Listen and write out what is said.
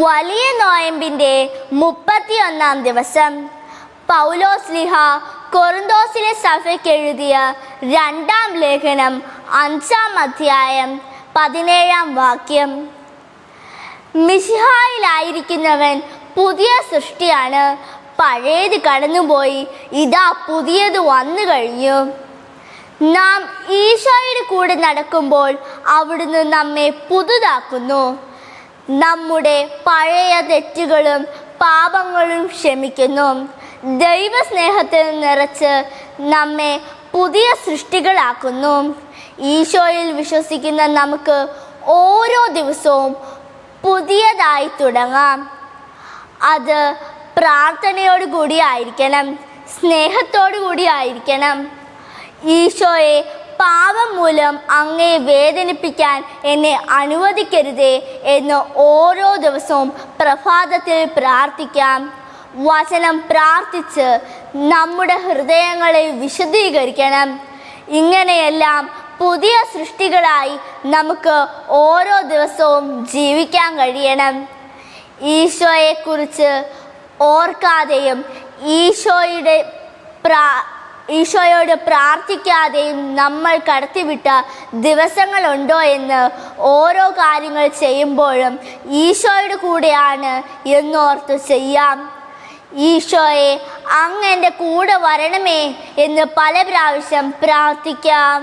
വലിയ നോയമ്പിന്റെ മുപ്പത്തിയൊന്നാം ദിവസം. പൗലോസ് ലിഹ കൊറിന്തോസിലെ സഭയ്ക്ക് എഴുതിയ രണ്ടാം ലേഖനം അഞ്ചാം അധ്യായം പതിനേഴാം വാക്യം. മിഷിഹായിലായിരിക്കുന്നവൻ പുതിയ സൃഷ്ടിയാണ്. പഴയത് കടന്നുപോയി ഇതാ പുതിയത് വന്നു കഴിഞ്ഞു. നാം ഈശോയുടെ കൂടെ നടക്കുമ്പോൾ അവിടുന്ന് നമ്മെ പുതുതാക്കുന്നു. നമ്മുടെ പഴയ തെറ്റുകളും പാപങ്ങളും ക്ഷമിക്കുന്നു. ദൈവസ്നേഹത്തിൽ നിറച്ച് നമ്മെ പുതിയ സൃഷ്ടികളാക്കുന്നു. ഈശോയിൽ വിശ്വസിക്കുന്ന നമുക്ക് ഓരോ ദിവസവും പുതിയതായി തുടങ്ങാം. അത് പ്രാർത്ഥനയോട് കൂടി ആയിരിക്കണം സ്നേഹത്തോടു കൂടി ആയിരിക്കണം. ഈശോയെ പാപം മൂലം അങ്ങയെ വേദനിപ്പിക്കാൻ എന്നെ അനുവദിക്കരുതേ എന്ന് ഓരോ ദിവസവും പ്രഭാതത്തിൽ പ്രാർത്ഥിക്കാം. വചനം പ്രാർത്ഥിച്ച് നമ്മുടെ ഹൃദയങ്ങളെ വിശദീകരിക്കണം ഇങ്ങനെയെല്ലാം പുതിയ സൃഷ്ടികളായി നമുക്ക് ഓരോ ദിവസവും ജീവിക്കാൻ കഴിയണം. ഈശോയെക്കുറിച്ച് ഓർക്കാതെയും ഈശോയുടെ പ്രാ ഈശോയോട് പ്രാർത്ഥിക്കാതെയും നമ്മൾ കടത്തിവിട്ട ദിവസങ്ങളുണ്ടോ എന്ന് ഓരോ കാര്യങ്ങൾ ചെയ്യുമ്പോഴും ഈശോയുടെ കൂടെയാണ് എന്നോർത്ത് ചെയ്യാം. ഈശോയെ അങ്ങ് എന്റെ കൂടെ വരണമേ എന്ന് പല പ്രാവശ്യം പ്രാർത്ഥിക്കാം.